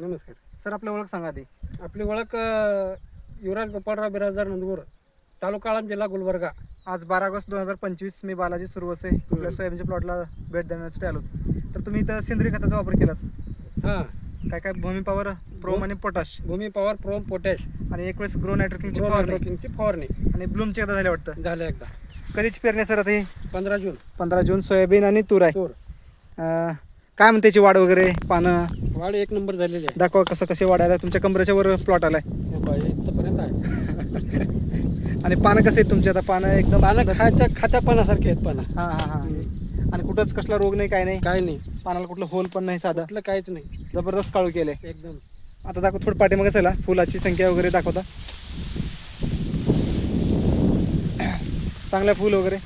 नमस्कार. सर आपली ओळख सांगा आधी. आपली ओळख अ, युवराज गोपाळराव बिराजदार नंदपूर तालुका आळंद जिल्हा गुलबर्गा. आज बारा ऑगस्ट दोन हजार पंचवीस मी बालाजी सुरवसे आपल्या सोयाबीनच्या प्लॉटला भेट देण्यासाठी आलो. तर तुम्ही इथं सेंद्रिय खताचा वापर केलात. हां. काय काय? भूमी पॉवर प्रोम आणि potash Bhumi power PROM potash आणि एक वेळेस ग्रो नायट्रोकिनची प्रो फवारणी. नायट्रोकिनची फवारणी. आणि ब्लूमची एकदा झाले वाटतं. झालं एकदा. कधीची पेरणी सर आता ही? पंधरा जून. पंधरा जून सोयाबीन आणि तूर आहे. तूर. अं, काय म्हणते त्याची वाढ वगैरे पानं? वाढ एक नंबर झालेली आहे. दाखवा कसं कसे वाढ आहे तुमच्या कमरेच्या वर प्लॉट आलाय. हे इथपर्यंत आहे. आणि पानं कसे आहेत तुमची? आता पानं एकदम पानं. खायच्या खात्या पानासारखे आहेत पानं. हा हा हा. आणि कुठंच कसला रोग नाही काय नाही. काय नाही. पानाला कुठलं होल पण नाही साधं. कुठलं काहीच नाही. जबरदस्त काळू केलंय. एकदम. आता दाखव थोडं पाठीमागे चला. फुलाची संख्या वगैरे दाखवता. चांगलं फुल वगैरे.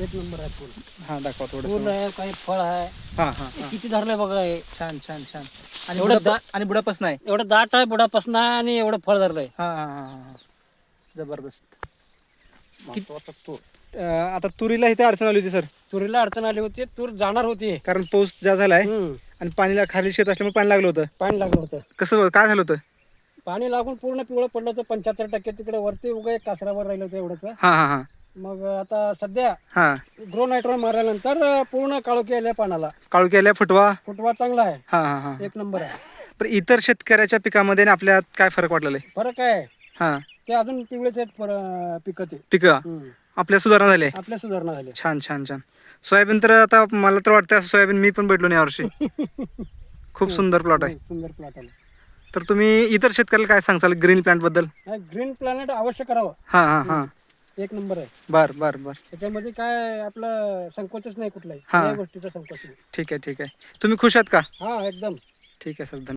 एक नंबर आहे फुल. हा दाखवा फुल थोडं आहे काही फळ आहे. हा हा हा. किती धरलंय बघा हे. छान छान छान. आणि एवढं बुडा दा- आणि बुडापासून आहे. एवढं दाट आहे बुडापासून आहे आणि एवढं फळ धरलंय. हा हा हा हा हा. जबरदस्त. महत्त्वाचा तूर. अं, आता तुरीला इथे अडचण आली होती सर. तुरीला अडचण आली होती तूर जाणार होती. कारण पाऊस ज्या झालाय हम्म. आणि पाणीला खाली शेत असल्यामुळे पाणी लागलं होतं. पाणी लागलं होतं. कसं? काय झालं होतं? पाणी लागून पूर्ण पिवळं पडलं होतं पंच्याहत्तर टक्के तिकडे वरती उगा एक कासऱ्यावर राहिलं होतं एवढंच. हा हा हा. मग आता सध्या हा. ग्रो नायट्रोन मारल्यानंतर पूर्ण काळोखी आल्या पानाला. काळू केल्या फुटवा? फुटवा चांगला आहे. हा हा हा. एक नंबर आहे. पण इतर शेतकऱ्याच्या पिकामध्ये आणि आपल्यात काय फरक वाटलेला आहे? फरक आहे. हा. ते अजून पिवळेच आहेत पर- पिकं ते. पिकं? हम्म. आपल्या सुधारणा झाल्या? आपल्या सुधारणा झाल्या. छान छान छान. सोयाबीन तर आता मला तर वाटतं असं सोयाबीन मी पण भेटलो नाही यावर्षी खूप सुंदर प्लॉट आहे. सुंदर प्लॉट आला तर तुम्ही इतर शेतकऱ्याला काय सांगचाल ग्रीन प्लांटबद्दल? ग्रीन प्लॅनेट अवश्य करावं. हा हा हा. एक नंबर आहे. बर बर बर. त्याच्यामध्ये काय आपलं संकोचच नाही कुठलाही. हा. या गोष्टीचा संकोच नाही. ठीक आहे ठीक आहे. तुम्ही खुश आहात का? हा एकदम. ठीक आहे सर. धन्यवाद.